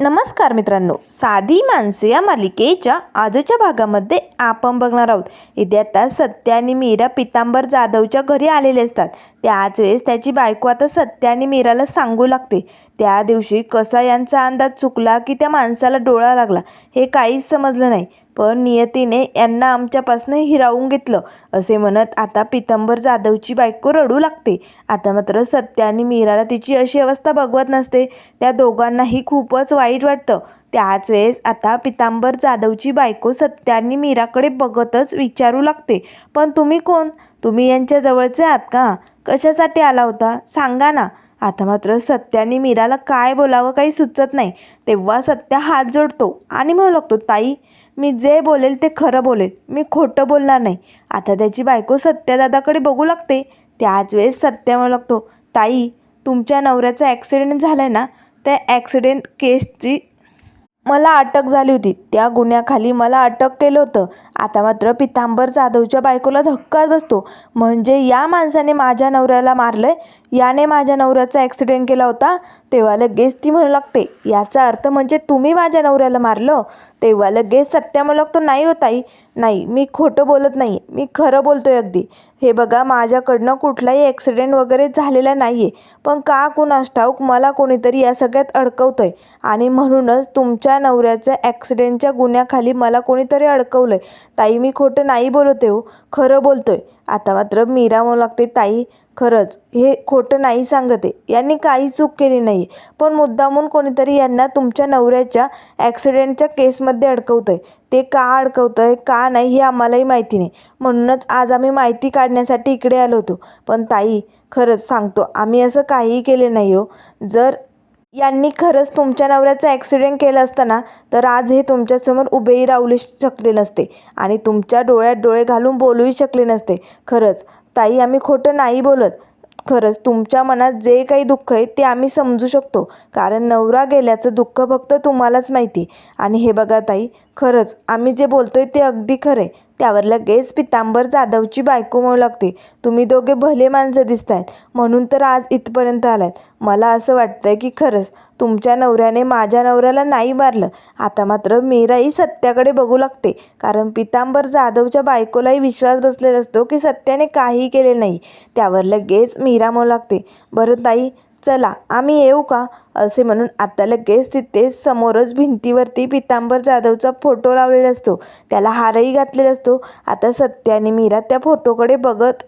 नमस्कार मित्रांनो साधी माणसे या मालिकेच्या आजच्या भागामध्ये आपण बघणार आहोत. इथे सत्या आणि मीरा पितांबर जाधवच्या घरी आलेले असतात. त्याच वेळेस त्याची बायको आता सत्या आणि मीराला सांगू लागते. त्या दिवशी कसा यांचा अंदाज चुकला की त्या माणसाला डोळा लागला हे काहीच समजलं नाही. पण नियतीने यांना आमच्यापासून हिरावून घेतलं. असे म्हणत आता पितांबर जाधवची बायको रडू लागते. आता मात्र सत्या आणि मीराला तिची अशी अवस्था बघवत नसते. त्या दोघांनाही खूपच वाईट वाटतं. त्याच वेळेस आता पितांबर जाधवची बायको सत्यानी मीराकडे बघतच विचारू लागते. पण तुम्ही कोण? तुम्ही यांच्या जवळचे आहात का? कशासाठी आला होता? सांगा ना. आता मात्र सत्याने मीराला काय बोलावं काही सुचत नाही. तेव्हा सत्या हात जोडतो आणि म्हणू लागतो ताई मी जे बोलेल ते खरं बोलेल. मी खोटं बोलणार नाही. आता त्याची बायको सत्यादादाकडे बघू लागते. त्याच वेळेस सत्या म्हणू लागतो ताई तुमच्या नवऱ्याचा ॲक्सिडेंट झाला आहे ना? त्या ॲक्सिडेंट केसची मला अटक झाली होती. त्या गुन्ह्याखाली मला अटक केलं होतं. आता मात्र पितांबर जाधवच्या बायकोला धक्काच बसतो. म्हणजे या माणसाने माझ्या नवऱ्याला मारलंय? याने माझ्या नवऱ्याचा ॲक्सिडेंट केला होता? तेव्हा लगेच ती म्हणू लागते याचा अर्थ म्हणजे तुम्ही माझ्या नवऱ्याला मारलं? तेव्हा लगेच सत्या तो लागतो नाही हो ताई नाही मी खोटं बोलत नाही मी खरं बोलतो आहे अगदी. हे बघा माझ्याकडनं कुठलाही ॲक्सिडेंट वगैरे झालेला नाही आहे पण का कुणास ठाऊक मला कोणीतरी या सगळ्यात अडकवतं आहे आणि म्हणूनच तुमच्या नवऱ्याच्या ॲक्सिडेंटच्या गुन्ह्याखाली मला कोणीतरी अडकवलं आहे ताई मी खोटं नाही बोलते हो खरं बोलतो आहे आता मात्र मीरा म्हणू लागते ताई खरंच हे खोटं नाही सांगते. यांनी काही चूक केली नाही. पण मुद्दामून कोणीतरी यांना तुमच्या नवऱ्याच्या ॲक्सिडेंटच्या केसमध्ये अडकवतं आहे ते का अडकवतं आहे का नाही हे आम्हालाही माहिती नाही. म्हणूनच आज आम्ही माहिती काढण्यासाठी इकडे आलो होतो. पण ताई खरंच सांगतो आम्ही असं काहीही केले नाही हो. जर यांनी खरंच तुमच्या नवऱ्याचं ॲक्सिडेंट केलं असताना तर आज हे तुमच्यासमोर उभेही राहू शकले नसते आणि तुमच्या डोळ्यात डोळे घालून बोलूही शकले नसते. खरंच ताई आम्ही खोटं नाही बोलत. खरंच तुमच्या मनात जे काही दुःख आहे ते आम्ही समजू शकतो. कारण नवरा गेल्याचं दुःख फक्त तुम्हालाच माहिती. आणि हे बघा ताई खरंच आम्ही जे बोलतोय ते अगदी खरं आहे त्यावर लगेच पितांबर जाधवची बायको म्हणू लागते. तुम्ही दोघे भले माणसं दिसत आहेत म्हणून तर आज इथपर्यंत आलात मला असं वाटतं की खरंच तुमच्या नवऱ्याने माझ्या नवऱ्याला नाही मारलं. आता मात्र मीराही सत्याकडे बघू लागते. कारण पितांबर जाधवच्या बायकोलाही विश्वास बसलेला असतो की सत्याने काहीही केले नाही. त्यावर लगेच मीरा म्हणू लागते बरं ताई चला आम्ही येऊ का? असे म्हणून आता लगेच तिथे समोरच भिंतीवरती पितांबर जाधवचा फोटो लावलेला असतो. त्याला हारही घातलेला असतो. आता सत्य आणि मीरा त्या फोटोकडे बघत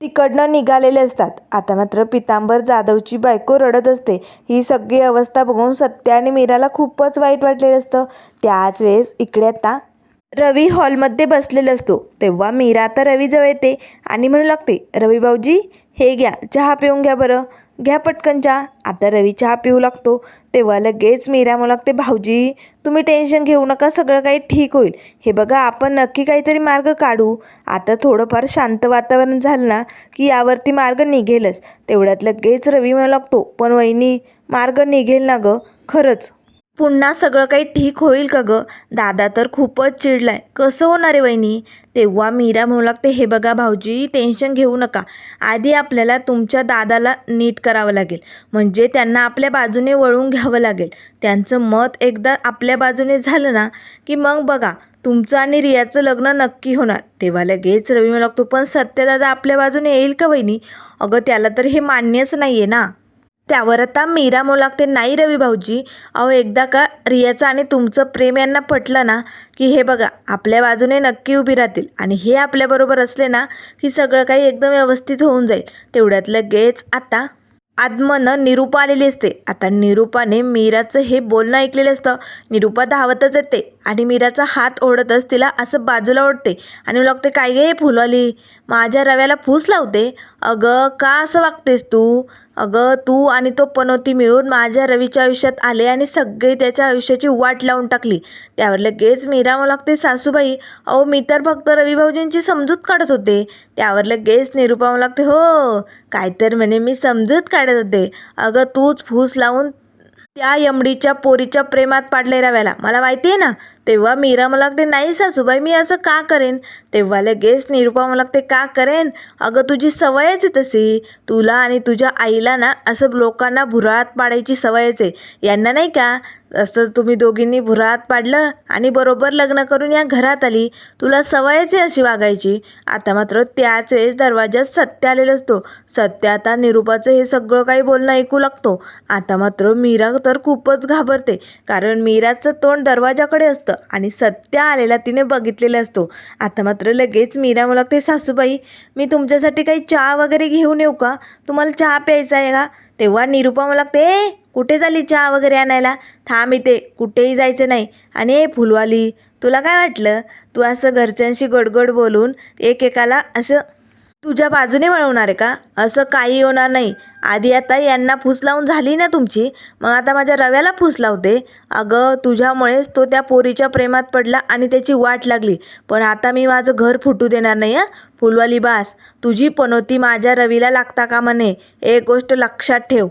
तिकडनं निघालेले असतात. आता मात्र पितांबर जाधवची बायको रडत असते. ही सगळी अवस्था बघून सत्य आणि मीराला खूपच वाईट वाटलेलं असतं. त्याच वेळेस इकडे आता रवी हॉलमध्ये बसलेला असतो. तेव्हा मीरा आता रवीजवळ येते आणि म्हणू लागते रवी भाऊजी हे घ्या चहा पिऊन घ्या बरं. घ्या पटकन चहा. आता रवी चहा पिऊ लागतो. तेव्हा लगेच मीरा म्हणू लागते भाऊजी तुम्ही टेन्शन घेऊ नका सगळं काही ठीक होईल. हे बघा आपण नक्की काहीतरी मार्ग काढू. आता थोडंफार शांत वातावरण झालं ना की यावरती मार्ग निघेलच. तेवढ्यात लगेच रवी म्हणू लागतो पण वहिनी मार्ग निघेल ना गं खरंच. पुन्हा सगळं काही ठीक होईल का गं? दादा तर खूपच चिडलाय. कसं होणार आहे वहिनी? तेव्हा मीरा म्हणू लागते हे बघा भाऊजी टेन्शन घेऊ नका. आधी आपल्याला तुमच्या दादाला नीट करावं लागेल. म्हणजे त्यांना आपल्या बाजूने वळून घ्यावं लागेल. त्यांचं मत एकदा आपल्या बाजूने झालं ना की मग बघा तुमचं आणि रियाचं लग्न नक्की होणार. तेव्हा लगेच रवी म्हणू लागतो पण सत्यदादा आपल्या बाजूने येईल का वहिनी? अगं त्याला तर हे मान्यच नाही आहे ना. त्यावर आता मीरा मोलागते नाही रवी भाऊजी. अहो एकदा का रियाचं आणि तुमचं प्रेम यांना पटलं ना की हे बघा आपल्या बाजूने नक्की उभी राहतील. आणि हे आपल्याबरोबर असले ना की सगळं काही एकदम व्यवस्थित होऊन जाईल. तेवढ्यात लगेच आता आत्मनं निरूपा आलेली असते. आता निरूपाने मीराचं हे बोलणं ऐकलेलं असतं. निरूपा धावतच येते. आणि मीराचा हात ओढतच तिला असं बाजूला ओढते आणि लागते काय गे फुलवाली? माझ्या रव्याला फूस लावते? अगं का असं वागतेस तू? अगं तू आणि तो पनोती मिळून माझ्या रवीच्या आयुष्यात आले आणि सगळे त्याच्या आयुष्याची वाट लावून टाकली. त्यावर लगेच मीरा मला लागते सासूबाई अहो मी तर फक्त रवी भाऊजींची समजूत काढत होते. त्यावर लगेच निरूपा मला लागते हो काय तर म्हणे मी समजूत काढत होते. अगं तूच फूस लावून त्या यमडीच्या पोरीच्या प्रेमात पाडले रव्याला. मला माहिती आहे ना तेव्हा मीरा मला लागते नाही सासूबाई मी असं का करेन? तेव्हा लगेच निरुपा मला ते का करेन? अगं तुझी सवयच आहे तशी. तुला आणि तुझ्या आईला ना असं लोकांना भुराळात पाडायची सवयच आहे. यांना नाही का? असं तुम्ही दोघींनी भुरात पाडलं आणि बरोबर लग्न करून या घरात आली. तुला सवयच आहे अशी वागायची. आता मात्र त्याच वेळेस दरवाजात सत्य आलेलं असतो. सत्य आता निरुपाचं हे सगळं काही बोलणं ऐकू लागतो. आता मात्र मीरा तर खूपच घाबरते. कारण मीराचं तोंड दरवाजाकडे असतं आणि सत्य आलेला तिने बघितलेलं असतो. आता मात्र लगेच मीरा मला लागते सासूबाई मी तुमच्यासाठी काही चहा वगैरे घेऊन येऊ का? तुम्हाला चहा प्यायचा आहे का? तेव्हा निरुपा मला लागते "ए, कुठे झाली चहा वगैरे आणायला? थांब इथे कुठेही जायचं नाही. आणि ए फुलवाली तुला काय वाटलं? तू असं घरच्यांशी गडगड बोलून एकेकाला असं तुझ्या बाजूने वळवणार आहे का? असं काही होणार नाही. आधी आता यांना फूस लावून झाली ना तुमची? मग आता माझ्या रव्याला फूस लावते? अगं तुझ्यामुळेच तो त्या पोरीच्या प्रेमात पडला आणि त्याची वाट लागली. पण आता मी माझं घर फुटू देणार नाही हं? फुलवाली बास तुझी पनोती माझ्या रवीला लागता का म्हणे एक गोष्ट लक्षात ठेव.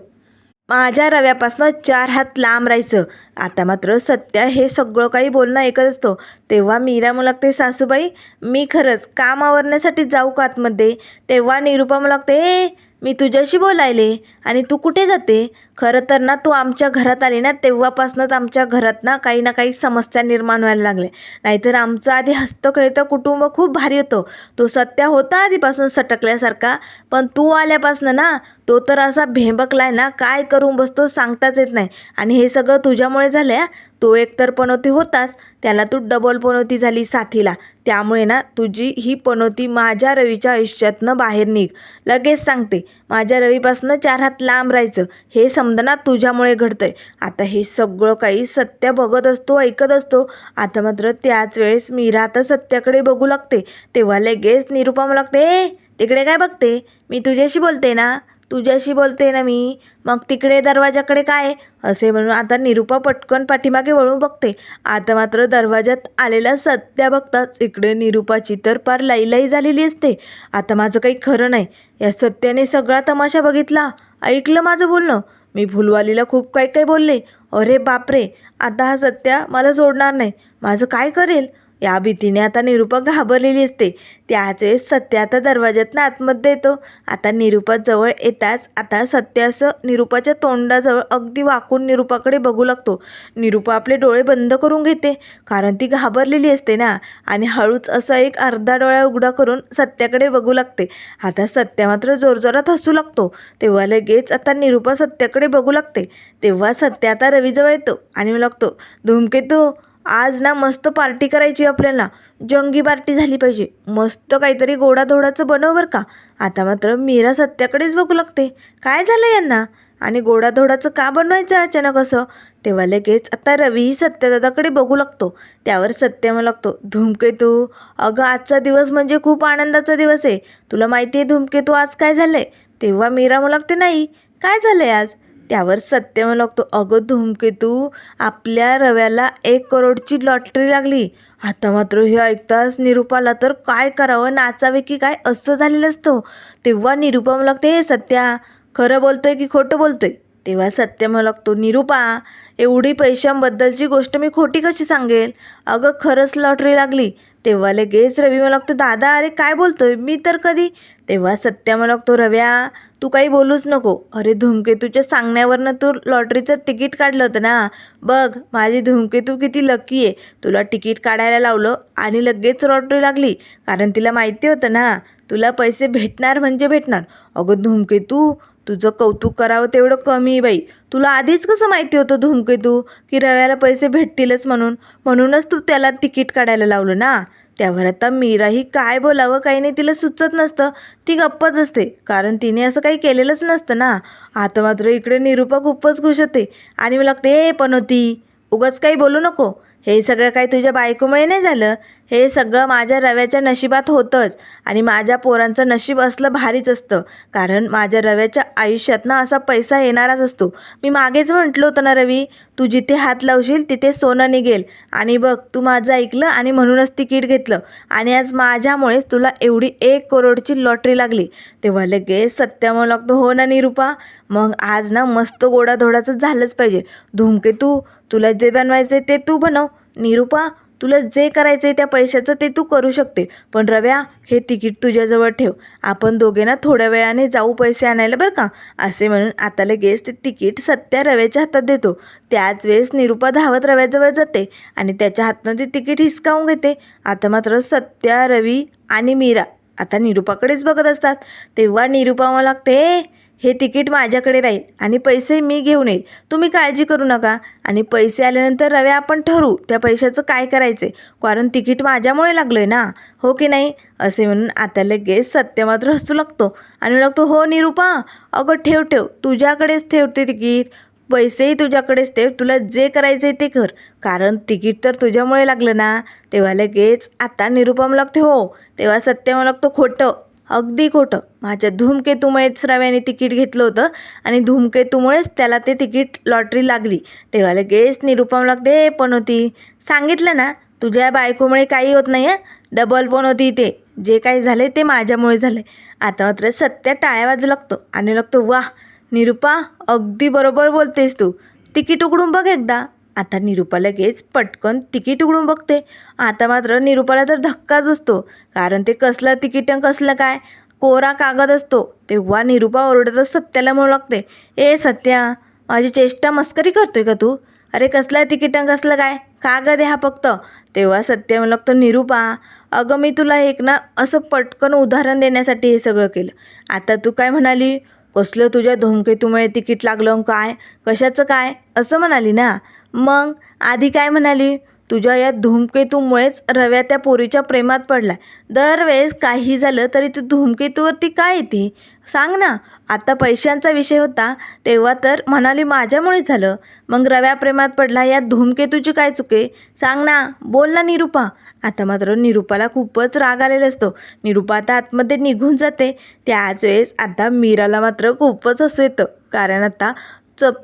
माझ्या रव्यापासनं चार हात लांब राहायचं. आता मात्र सत्या हे सगळं काही बोलणं ऐकत असतो. तेव्हा मीरा मला लागते सासूबाई मी खरंच काम आवरण्यासाठी जाऊ का आतमध्ये? तेव्हा निरुपा मला लागते मी तुझ्याशी बोलायले आणि तू कुठे जाते? खरं तर ना तू आमच्या घरात आली ना तेव्हापासूनच आमच्या घरात ना काही ना काही समस्या निर्माण व्हायला लागल्या. नाहीतर आमचं आधी हस्तकळीतं कुटुंब खूप भारी होतं. तो सत्या होता आधीपासून सटकल्यासारखा. पण तू आल्यापासनं ना तो तर असा भेंबकलाय ना काय करून बसतो सांगताच येत नाही. आणि हे सगळं तुझ्यामुळे झालं तो एकतर पनोती होताच त्याला तू डबल पनोती झाली साथीला. त्यामुळे ना तुझी ही पनोती माझ्या रवीच्या आयुष्यातनं बाहेर निघ. लगेच सांगते माझ्या रवीपासनं चार हात लांब राहायचं हे सम समजा तुझ्यामुळे घडतंय. आता हे सगळं काही सत्य बघत असतो ऐकत असतो. आता मात्र त्याच वेळेस मीरा आता सत्याकडे बघू लागते. तेव्हा लगेच निरुपा मला लागते "ए, तिकडे काय बघते? मी तुझ्याशी बोलते ना? तुझ्याशी बोलते ना मी? मग तिकडे दरवाजाकडे काय? असे म्हणून आता निरुपा पटकन पाठीमागे वळून बघते. आता मात्र दरवाजात आलेला सत्या बघताच इकडे निरुपाची तर पार लईलाई झालेली असते. आता माझं काही खरं नाही. या सत्याने सगळा तमाशा बघितला. ऐकलं माझं बोलणं? मी फुलवालीला खूप काही काही बोलले. अरे बापरे आता हा सत्या मला सोडणार नाही. माझं काय करेल? या भीतीने आता निरुपा घाबरलेली असते. त्याच वेळेस सत्य आता दरवाज्यातनं आतमध्ये येतो. आता निरुपा जवळ येताच आता सत्य असं निरुपाच्या तोंडाजवळ अगदी वाकून निरुपाकडे बघू लागतो. निरुपा आपले डोळे बंद करून घेते कारण ती घाबरलेली असते ना. आणि हळूच असा एक अर्धा डोळा उघडा करून सत्याकडे बघू लागते. आता सत्य मात्र जोरजोरात हसू लागतो. तेव्हा लगेच आता निरुपा सत्याकडे बघू लागते. तेव्हा सत्य आता रवीजवळ येतो आणि लागतो धूमकेतू आज ना मस्त पार्टी करायची आपल्याला. जंगी पार्टी झाली पाहिजे. मस्त काहीतरी गोडाधोडाचं बनव बरं का. आता मात्र मीरा सत्याकडेच बघू लागते. काय झालं यांना? आणि गोडाधोडाचं का बनवायचं अचानक असं? तेव्हा लगेच आता रवीही सत्यदादाकडे बघू लागतो. त्यावर सत्य म्हणू लागतो धूमकेतू अगं आजचा दिवस म्हणजे खूप आनंदाचा दिवस आहे. तुला माहिती आहे धूमकेतू आज काय झालं आहे तेव्हा मीरा म्हणू लागते नाही. काय झालं आहे आज? त्यावर सत्य लागतो. अगं धूमकेतू आपल्या रव्याला एक करोडची लॉटरी लागली. आता मात्र हे ऐकताच निरुपाला तर काय करावं नाचावे की काय असं झालेलं असतं. तेव्हा निरुपा मला लागते हे सत्या खरं बोलतोय की खोटं बोलतोय? तेव्हा सत्य मला लागतो निरुपा एवढी पैशांबद्दलची गोष्ट मी खोटी कशी सांगेल? अगं खरंच लॉटरी लागली. तेव्हा लगेच रवी मला लागतो दादा अरे काय बोलतोय? मी तर कधी तेव्हा सत्या मला लागतो रव्या तू काही बोलूच नको. अरे धूमकेतूच्या सांगण्यावरनं तू लॉटरीचं तिकीट काढलं होतं ना. बघ माझी धूमकेतू किती लकी आहे. तुला तिकीट काढायला लावलं आणि लगेच लॉटरी लागली. कारण तिला माहिती होतं ना तुला पैसे भेटणार म्हणजे भेटणार. अगं धूमकेतू तुझं कौतुक करावं तेवढं कमी आहे बाई. तुला आधीच कसं माहिती होतं धूमकेतू की रव्याला पैसे भेटतीलच म्हणून. म्हणूनच तू त्याला तिकीट काढायला लावलं ना. त्यावर आता मीराही काय बोलावं? काही नाही तिला सुचत नसतं. ती गप्पच असते. कारण तिने असं काही केलेलंच नसतं ना. आता मात्र इकडे निरूपा खूपच खुश होते. आणि मला लागते हे पण होती उगाच काही बोलू नको. हे सगळं काही तुझ्या बायकोमुळे नाही झालं. हे सगळं माझ्या रव्याच्या नशिबात होतंच आणि माझ्या पोरांचं नशीब असलं भारीच असतं. कारण माझ्या रव्याच्या आयुष्यात ना असा पैसा येणारच असतो. मी मागेच म्हटलं होतं ना रवी तू जिथे हात लावशील तिथे सोनं निघेल. आणि बघ तू माझं ऐकलं आणि म्हणूनच तिकीट घेतलं. आणि आज माझ्यामुळेच तुला एवढी एक करोडची लॉटरी लागली. तेव्हा लगेच सत्या लागतो हो ना निरुपा मग आज ना मस्त गोडाधोडाचं झालंच पाहिजे. धूमकेतू तुला जे बनवायचं ते तू बनव. निरुपा तुला जे करायचं आहे त्या पैशाचं ते तू करू शकते. पण रव्या हे तिकीट तुझ्याजवळ ठेव. आपण दोघे ना थोड्या वेळाने जाऊ पैसे आणायला बरं का? असे म्हणून आता लगेच ते तिकीट सत्या रव्याच्या हातात देतो. त्याच वेळेस निरुपा धावत रव्याजवळ जाते आणि त्याच्या हातनं ते तिकीट हिसकावून घेते. आता मात्र सत्या रवी आणि मीरा आता निरुपाकडेच बघत असतात. तेव्हा निरुपा मला लागते हे तिकीट माझ्याकडे राहील आणि पैसे मी घेऊन येईल. तुम्ही काळजी करू नका. आणि पैसे आल्यानंतर रव्या आपण ठरवू. त्या पैशाचं काय करायचं आहे कारण तिकीट माझ्यामुळे लागलं आहे ना. हो की नाही? असे म्हणून आता लगेच सत्य मात्र हसू लागतो. आणि लागतो हो निरुपा अगं ठेव ठेव. तुझ्याकडेच ठेवते तिकीट. पैसेही तुझ्याकडेच ठेव. तुला जे करायचं आहे ते कर. कारण तिकीट तर तुझ्यामुळे लागलं ना. तेव्हा लगेच आता निरुपम लागते हो. तेव्हा सत्य लागतो खोटं. अगदी खोटं. माझ्या धूमकेतूमुळेच रव्याने तिकीट घेतलं होतं आणि धूमकेतूमुळेच त्याला ते तिकीट लॉटरी लागली. तेव्हा लगेच निरुपम लागते पण होती सांगितलं ना तुझ्या बायकोमुळे काही होत नाही आहे डबल पण होती ते जे काही झाले ते माझ्यामुळे झाले आता मात्र सत्य टाळ्या वाजू लागतो आणि लागतो वाह निरुपा अगदी बरोबर बोलतेस तू. तिकीट उघडून बघ एकदा. आता निरुपा लगेच पटकन तिकीट उघडून बघते. आता मात्र निरुपाला तर धक्काच बसतो. कारण ते कसलं तिकीट कसलं काय? कोरा कागद असतो. तेव्हा निरुपा ओरडतच सत्याला म्हणू लागते. ए सत्या माझी चेष्टा मस्करी करतोय का तू? अरे कसलं तिकीट कसलं काय? कागद आहे हा फक्त. तेव्हा सत्य म्हणू लागतो निरुपा अगं मी तुला एक ना असं पटकन उदाहरण देण्यासाठी हे सगळं केलं. आता तू काय म्हणाली? कसलं तुझ्या धुमकेतूमुळे तिकीट लागलं काय? कशाचं काय? असं म्हणाली ना? मग? आधी काय म्हणाली? तुझ्या या धूमकेतूमुळेच रव्या त्या पोरीच्या प्रेमात पडला दरवेळेस काही झालं तरी तू धूमकेतूवरती काय येते? सांग ना. आता पैशांचा विषय होता तेव्हा तर म्हणाली माझ्यामुळे झालं. मग रव्या प्रेमात पडला या धूमकेतूची काय चुके? सांग ना. बोल ना निरुपा. आता मात्र निरुपाला खूपच राग आलेला असतो. निरुपा आता आतमध्ये निघून जाते. त्याच वेळेस आता मीराला मात्र खूपच हसू येतं. कारण आता चप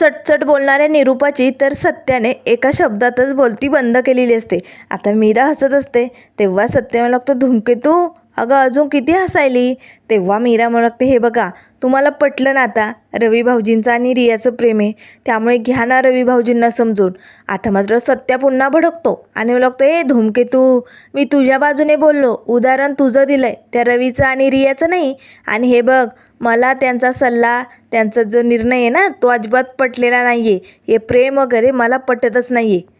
चटचट बोलणाऱ्या निरूपाची तर सत्याने एका शब्दातच बोलती बंद केलेली असते. आता मीरा हसत असते. तेव्हा सत्य म्हणू लागतो धुमकेतू अगं अजून किती हसायली? तेव्हा मीरा म्हणू लागते हे बघा तुम्हाला पटलं ना आता? रवी भाऊजींचं आणि रियाचं प्रेम आहे. त्यामुळे घ्या ना रवी भाऊजींना समजून. आता मात्र सत्या पुन्हा भडकतो आणि मला लागतो ए धूमकेतू मी तुझ्या बाजूने बोललो. उदाहरण तुझं दिलं आहे त्या रवीचं आणि रियाचं नाही. आणि हे बघ मला त्यांचा सल्ला त्यांचा जो निर्णय आहे ना तो अजिबात पटलेला नाही आहे हे प्रेम वगैरे मला पटतच नाही आहे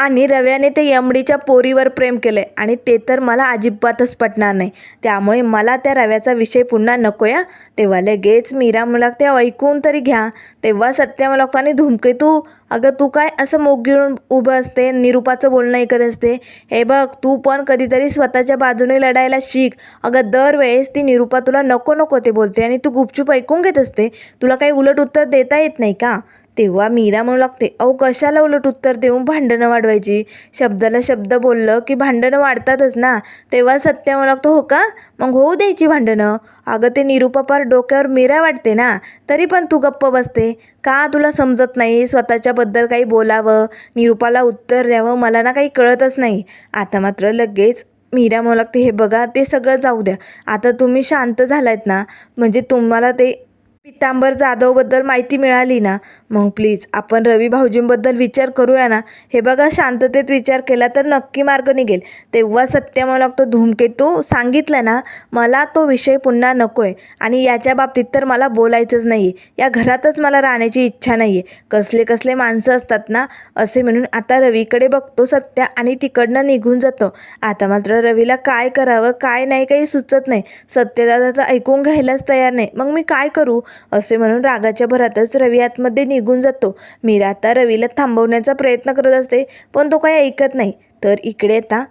आणि रव्याने ते यमडीच्या पोरीवर प्रेम केलं आहे आणि ते तर मला अजिबातच पटणार नाही. त्यामुळे मला त्या रव्याचा विषय पुन्हा नको या तेव्हा लगेच मीरा मुलाक ते ऐकून तरी घ्या. तेव्हा सत्य मला धुमके तू. अगं तू काय असं मोग घेऊन उभं असते? निरूपाचं बोलणं ऐकत असते? हे बघ तू पण कधीतरी स्वतःच्या बाजूने लढायला शिक. अगं दरवेळेस ती निरूपा तुला नको नको ते बोलते आणि तू गुपचूप ऐकून घेत असते. तुला काही उलट उत्तर देता येत नाही का? तेव्हा मीरा म्हणू लागते अहो कशाला उलट उत्तर देऊन भांडणं वाढवायची? शब्दाला शब्द बोललं की भांडणं वाढतातच ना. तेव्हा सत्य म्हणू लागतो हो का? मग होऊ द्यायची भांडणं? अगं ते निरूपापार डोक्यावर मीरा वाटते ना. तरी पण तू गप्प बसते. का तुला समजत नाही? स्वतःच्याबद्दल काही बोलावं? निरुपाला उत्तर द्यावं? मला ना काही कळतच नाही. आता मात्र लगेच मीरा म्हणू लागते हे बघा ते सगळं जाऊ द्या. आता तुम्ही शांत झालायत ना. म्हणजे तुम्हाला ते पितांबर जाधवबद्दल माहिती मिळाली ना? मग प्लीज आपण रवी भाऊजींबद्दल विचार करूया ना? हे बघा शांततेत विचार केला तर नक्की मार्ग निघेल. तेव्हा सत्य मला लागतो धूमकेतू सांगितलं ना मला तो विषय पुन्हा नको आहे आणि याच्या बाबतीत तर मला बोलायचंच नाही आहे या घरातच मला राहण्याची इच्छा नाही आहे कसले कसले माणसं असतात ना असे म्हणून आता रवीकडे बघतो सत्या आणि तिकडनं निघून जातो. आता मात्र रवीला काय करावं काय नाही काही सुचत नाही. सत्यदादाचं ऐकून घ्यायलाच तयार नाही. मग मी काय करू? असे म्हणून रागाच्या भरातच रवी आतमध्ये निघून जातो. मीरा आता रवीला थांबवण्याचा प्रयत्न करत असते पण तो काही ऐकत नाही. तर इकडे आता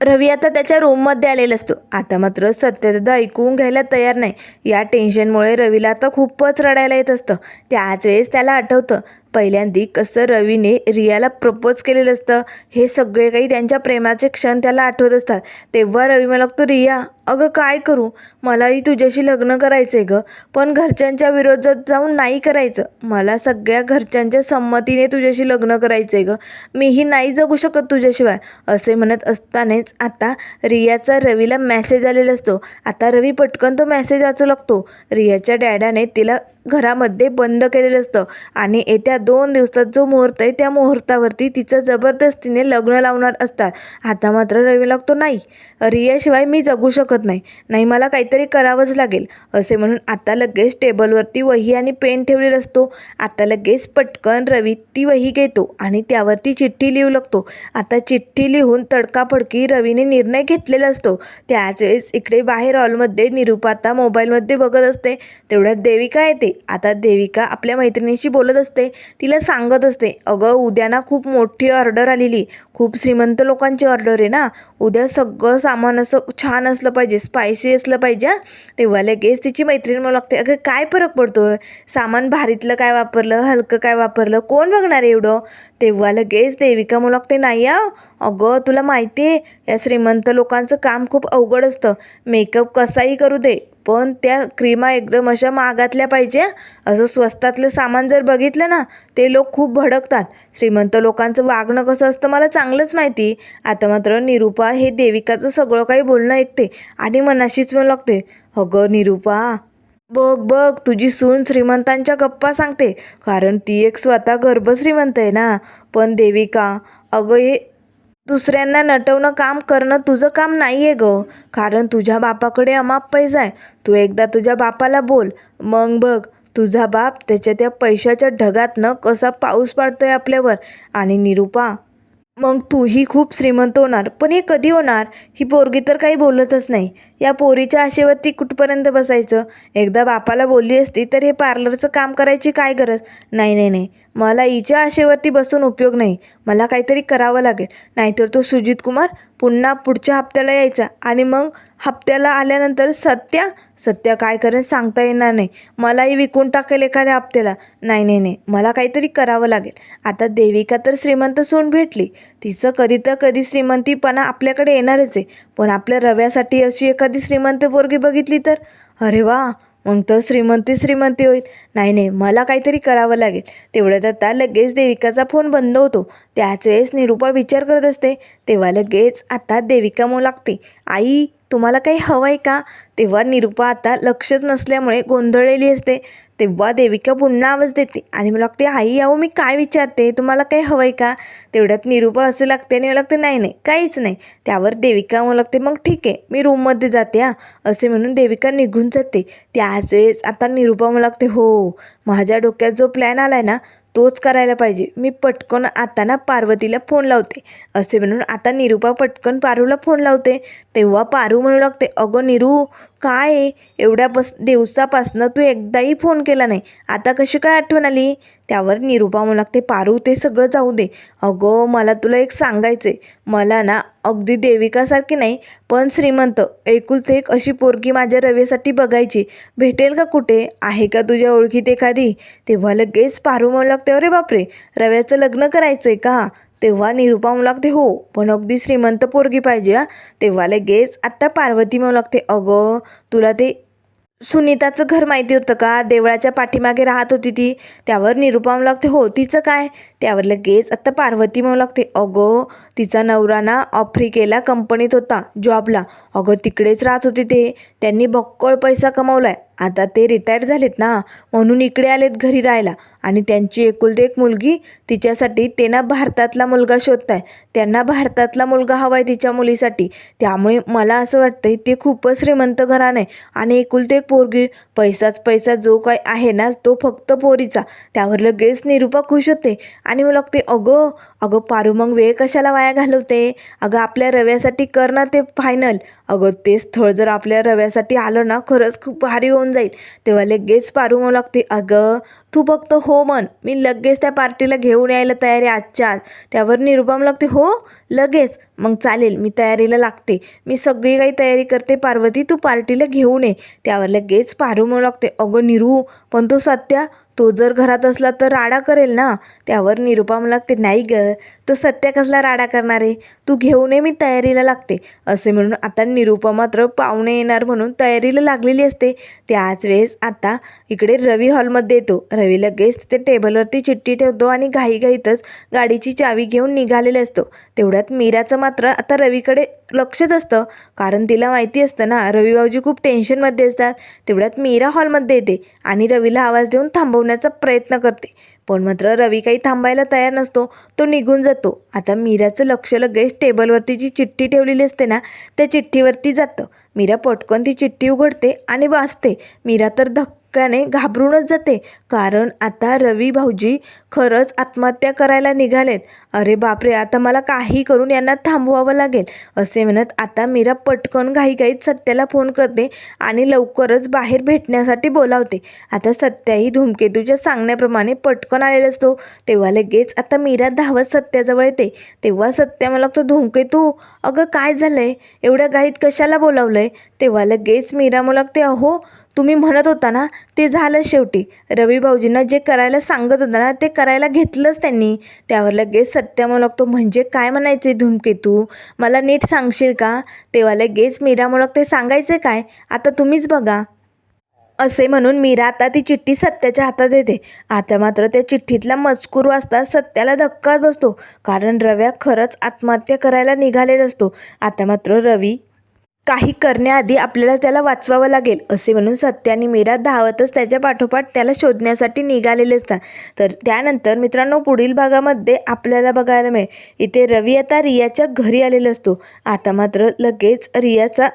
रवी आता त्याच्या रूममध्ये आलेला असतो. आता मात्र सत्यदा ऐकून घ्यायला तयार नाही. या टेन्शनमुळे रवीला आता खूपच रडायला येत असतं. त्याच वेळेस त्याला आठवतं पहिल्यांदी कसं रवीने रियाला प्रपोज केलेलं असतं हे सगळे काही त्यांच्या प्रेमाचे क्षण त्याला आठवत असतात. तेव्हा रवी मला लागतो रिया अगं काय करू? मलाही तुझ्याशी लग्न करायचं आहे गं पण घरच्यांच्या विरोधात जाऊन नाही करायचं. मला सगळ्या घरच्यांच्या संमतीने तुझ्याशी लग्न करायचं आहे गं. मीही नाही जगू शकत तुझ्याशिवाय. असे म्हणत असतानाच आता रियाचा रवीला मेसेज आलेला असतो. आता रवी पटकन तो मेसेज वाचू लागतो. रियाच्या डॅडाने तिला घरामध्ये बंद केलेलं असतं. आणि येत्या दोन दिवसात जो मुहूर्त आहे त्या मुहूर्तावरती तिचं जबरदस्तीने लग्न लावणार असतात. आता मात्र रवी लागतो नाही रियाशिवाय मी जगू शकत नाही. नाही मला काहीतरी करावंच लागेल. असे म्हणून आता लगेच टेबलवरती वही आणि पेन ठेवलेला असतो. आता लगेच पटकन रवी ती वही घेतो आणि त्यावरती चिठ्ठी लिहू लागतो. आता चिठ्ठी लिहून तडकाफडकी रवीने निर्णय घेतलेला असतो. त्याच वेळेस इकडे बाहेर हॉलमध्ये निरूपा मोबाईलमध्ये बघत असते. तेवढ्यात देविका येते. आता देविका आपल्या मैत्रिणीशी बोलत असते. तिला सांगत असते अगं उद्या ना खूप मोठी ऑर्डर आलेली. खूप श्रीमंत लोकांची ऑर्डर आहे ना. उद्या सगळं सामान असं छान असलं पाहिजे स्पायसी असलं पाहिजे तेव्हा लगेच तिची मैत्रीण मला लागते अगं काय फरक पडतो सामान भारीतलं काय वापरलं? हलकं काय वापरलं? कोण बघणार आहे एवढं? तेव्हा लगेच देविका मला लागते नाही या अगं तुला माहिती आहे या श्रीमंत लोकांचं काम खूप अवघड असतं. मेकअप कसाही करू दे पण त्या क्रीमा एकदम अशा महागातल्या पाहिजे असं स्वस्तातलं सामान जर बघितलं ना ते लोक खूप भडकतात. श्रीमंत लोकांचं वागणं कसं असतं मला चांगलंच माहिती. आता मात्र निरूपा हे देविकाचं सगळं काही बोलणं ऐकते आणि मनाशीच म्हणू लागते. अगं निरूपा बघ बघ तुझी सून श्रीमंतांच्या गप्पा सांगते. कारण ती एक स्वतः गर्भ श्रीमंत आहे ना. पण देविका अगं हे दुसऱ्यांना नटवणं काम करणं तुझं काम नाही आहे गं. कारण तुझ्या बापाकडे अमाप पैसा आहे. तू एकदा तुझ्या बापाला बोल. मग बघ तुझा बाप त्याच्या त्या पैशाच्या ढगातनं कसा पाऊस पाडतोय आपल्यावर. आणि निरूपा मग तूही खूप श्रीमंत होणार. पण हे कधी होणार? ही पोरगी तर काही बोलतच नाही. या पोरीच्या आशेवरती कुठपर्यंत बसायचं? एकदा बापाला बोलली असती तर हे पार्लरचं काम करायची काय गरज? नाही नाही नाही. मला हिच्या आशेवरती बसून उपयोग नाही. मला काहीतरी करावं लागेल. नाहीतर तो सुजित कुमार पुन्हा पुढच्या हप्त्याला यायचा आणि मग हप्त्याला आल्यानंतर सत्या सत्या काय करेल सांगता येणार नाही. मलाही विकून टाकेल एखाद्या हप्त्याला. नाही नाही नाही. मला काहीतरी करावं लागेल. आता देविका तर श्रीमंत सोन भेटली. तिचं कधी तर कधी श्रीमंतीपणा आपल्याकडे येणारच आहे. पण आपल्या रव्यासाठी अशी एखादी श्रीमंत पोरगी बघितली तर? अरे वा! मग तर श्रीमंती श्रीमंती होईल. नाही नाही. मला काहीतरी करावं लागेल. तेवढ्यात आता लगेच देविकाचा फोन बंद होतो. त्याच वेळेस निरूपा विचार करत असते. तेव्हा लगेच आता देविका मग लागते आई तुम्हाला काही हवं आहे का? तेव्हा निरूपा आता लक्षच नसल्यामुळे गोंधळलेली असते. तेव्हा देविका पुन्हा आवाज देते आणि मला लागते आई अहो मी काय विचारते? तुम्हाला काही हवं आहे का? तेवढ्यात निरूपा असं लागते आणि मला लागते नाही नाही काहीच नाही. त्यावर देविका मला लागते मग ठीक आहे मी रूममध्ये जाते हा. असे म्हणून देविका निघून जाते. त्याच वेळेस आता निरूपा मला लागते हो माझ्या डोक्यात जो प्लॅन आला आहे ना तोच करायला पाहिजे. मी पटकन आता ना पार्वतीला फोन लावते. असे म्हणून आता निरूपा पटकन पारूला फोन लावते. तेव्हा पारू म्हणू लागते अगं निरू काय आहे? एवढ्या बस दिवसापासनं तू एकदाही फोन केला नाही. आता कशी काय आठवण आली? त्यावर निरूपा म्हणू लागते पारू ते सगळं जाऊ दे. अगं मला तुला एक सांगायचं आहे मला ना अगदी देविकासारखी नाही पण श्रीमंत एकुलते एक अशी पोरगी माझ्या रवेसाठी बघायची. भेटेल का कुठे? आहे का तुझ्या ओळखीत एखादी? तेव्हा लगेच पारू म्हणू लागते अरे बापरे! रव्याचं लग्न करायचं आहे का? तेव्हा निरूपा म्हणू लागते हो पण अगदी श्रीमंत पोरगी पाहिजे हा. तेव्हा लगेच आत्ता पार्वती म्हणू लागते अगं तुला ते सुनीताचं घर माहिती होतं का? देवळाच्या पाठीमागे राहत होती ती. त्यावर निरूपा म्हणू लागते हो तिचं काय? त्यावर लगेच आत्ता पार्वती म्हणू लागते अगं तिचा नवरा ना आफ्रिकेला कंपनीत होता जॉबला. अगं तिकडेच राहत होते ते. त्यांनी बक्कळ पैसा कमवलाय. आता ते रिटायर झालेत ना म्हणून इकडे आलेत घरी राहायला. आणि त्यांची एकुलती एक मुलगी तिच्यासाठी त्यांना भारतातला मुलगा शोधताय. त्यांना भारतातला मुलगा हवा आहे तिच्या मुलीसाठी. त्यामुळे मला असं वाटतंय ते खूपच श्रीमंत घराणं आहे आणि एकुलते एक पोरगी. पैसाच पैसा जो काय आहे ना तो फक्त पोरीचा. त्यावर लगेच निरूपा खुश होते. आणि मला लागते अगं अगं पारू मग वेळ कशाला वाया घालवते? अगं आपल्या रव्यासाठी कर ना ते फायनल अगं ते स्थळ जर आपल्या रव्यासाठी आलं ना खरंच खूप भारी होऊन जाईल. तेव्हा लगेच पारू म्हणू लागते. अगं तू फक्त हो म्हण. मी लगेच त्या पार्टीला घेऊन यायला तयारी आजच्या आज. त्यावर निरुपम लागते हो लगेच. मग चालेल मी तयारीला लागते. मी सगळी काही तयारी करते. पार्वती तू पार्टीला घेऊन ये. त्यावर लगेच पारू म्हणू लागते. अगं निरू पण तो सत्या तो जर घरात असला तर राडा करेल ना? त्यावर निरुपा मला लागते नाही ग तो सत्या कसला राडा करणार आहे? तू घेऊन ये मी तयारीला लागते. असे म्हणून आता निरुपा मात्र पाहुणे येणार म्हणून तयारीला लागलेली असते. त्याच वेळेस आता इकडे रवी हॉलमध्ये येतो. रवी लगेच तिथे टेबलवरती चिठ्ठी ठेवतो आणि घाईघाईतच गाडीची चावी घेऊन निघालेले असतो. तेवढ्यात मीराचं मात्र आता रवीकडे लक्षच असतं. कारण तिला माहिती असतं ना रवी भाऊजी खूप टेन्शनमध्ये असतात. तेवढ्यात मीरा हॉलमध्ये येते आणि रवीला आवाज देऊन थांबवून थांबवण्याचा प्रयत्न करते. पण मात्र रवी काही थांबायला तयार नसतो. तो निघून जातो. आता मीराचं लक्ष लगेच टेबलवरती जी चिठ्ठी ठेवलेली असते ना त्या चिठ्ठीवरती जातं. मीरा पटकन ती चिठ्ठी उघडते आणि वाचते. मीरा तर धक्क्याने घाबरूनच जाते. कारण आता रवी भाऊजी खरंच आत्महत्या करायला निघालेत. अरे बापरे आता मला काही करून यांना थांबवावं लागेल. असे म्हणत आता मीरा पटकन घाईघाईत सत्याला फोन करते आणि लवकरच बाहेर भेटण्यासाठी बोलावते. आता सत्याही धूमकेतूच्या सांगण्याप्रमाणे पटकन आलेला असतो. तेव्हा लगेच आता मीरा धावत सत्याजवळ येते. तेव्हा सत्या मला लागतो धूमकेतू अगं काय झालं आहे एवढ्या घाईत कशाला बोलावलं आहे तेव्हा लगेच मीरा मला लागते अहो तुम्ही म्हणत होता ना ते झालं शेवटी. रवी भाऊजींना जे करायला सांगत होता ना ते करायला घेतलंच त्यांनी. त्यावर लगेच सत्य म्हणू लागतो म्हणजे काय म्हणायचे धूमकेतू मला नीट सांगशील का? तेव्हा लगेच मीरा म्हणू लागते सांगायचं काय? आता तुम्हीच बघा. असे म्हणून मीरा आता ती चिठ्ठी सत्याच्या हातात येते आता मात्र त्या चिठ्ठीतला मजकूर वाचता सत्याला धक्काच बसतो. कारण रव्या खरंच आत्महत्या करायला निघालेला असतो. आता मात्र रवी काही करण्याआधी आपल्याला त्याला वाचवावं लागेल असे म्हणून सत्य आणि मीरा धावतच त्याच्या पाठोपाठ त्याला शोधण्यासाठी निघालेले असतात. तर त्यानंतर मित्रांनो पुढील भागामध्ये आपल्याला बघायला मिळेल. इथे रवी आता रियाच्या घरी आलेला असतो. आता मात्र लगेच रियाचा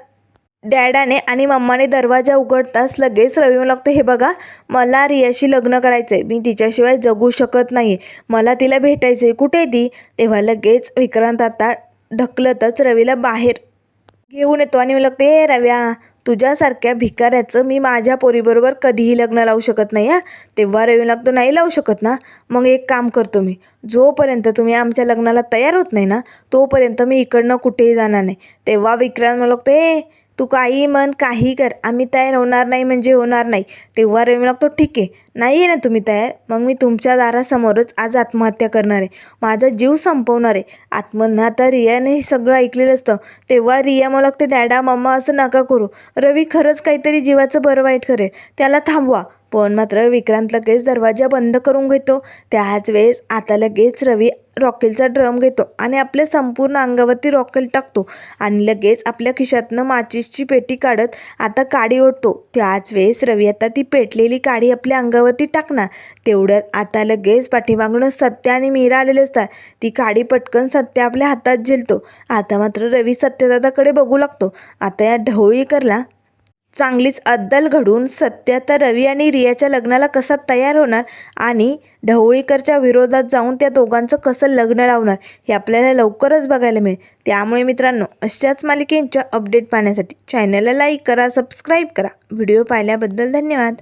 डॅडाने आणि मम्माने दरवाजा उघडताच लगेच रवी मला लागतो हे बघा मला रियाशी लग्न करायचं आहे मी तिच्याशिवाय जगू शकत नाही मला तिला भेटायचं आहे कुठे ती? तेव्हा लगेच विक्रांत आता ढकलतच रवीला बाहेर घेऊन येतो आणि मला लागते रव्या तुझ्यासारख्या भिकाऱ्याचं मी माझ्या पोरीबरोबर कधीही लग्न लावू शकत नाही हा. तेव्हा रवी लागतो नाही लावू शकत ना? मग एक काम करतो मी. जोपर्यंत तुम्ही आमच्या लग्नाला तयार होत नाही ना तोपर्यंत मी इकडनं कुठेही जाणार नाही. तेव्हा विक्रांत मला लागतो तू काही म्हण काही कर. आम्ही तयार होणार नाही म्हणजे होणार नाही. तेव्हा रवी लागतो ठीक आहे. नाही आहे ना तुम्ही तयार? मग मी तुमच्या दारासमोरच आज आत्महत्या करणार आहे. माझा जीव संपवणार आहे. आत्महत्या आता रियाने हे सगळं ऐकलेलं असतं. तेव्हा रिया मला लागते डॅडा मम्मा असं नका करू. रवी खरंच काहीतरी जीवाचं बरं वाईट करेल. त्याला थांबवा. पण मात्र विक्रांत लगेच दरवाजा बंद करून घेतो. त्याच वेळेस आता लगेच रवी रॉकेलचा ड्रम घेतो आणि आपल्या संपूर्ण अंगावरती रॉकेल टाकतो आणि लगेच आपल्या खिशातनं माचीसची पेटी काढत आता काडी ओढतो. त्याच वेळेस रवी आता ती पेटलेली काडी आपल्या अंगावरती टाकणार. तेवढ्यात आता लगेच पाठीमागून सत्य आणि मीरा आलेले असतात. ती काडी पटकन सत्य आपल्या हातात झेलतो. आता मात्र रवी सत्यदादाकडे बघू लागतो. आता या ढवळीकरला चांगलीच अद्दल घडून सत्य तर रवी आणि रियाच्या लग्नाला कसा तयार होणार आणि ढवळीकरच्या विरोधात जाऊन त्या दोघांचं कसं लग्न लावणार हे आपल्याला लवकरच बघायला मिळेल. त्यामुळे मित्रांनो अशाच मालिकेंच्या अपडेट पाहण्यासाठी चॅनलला लाईक करा सबस्क्राईब करा. व्हिडिओ पाहिल्याबद्दल धन्यवाद.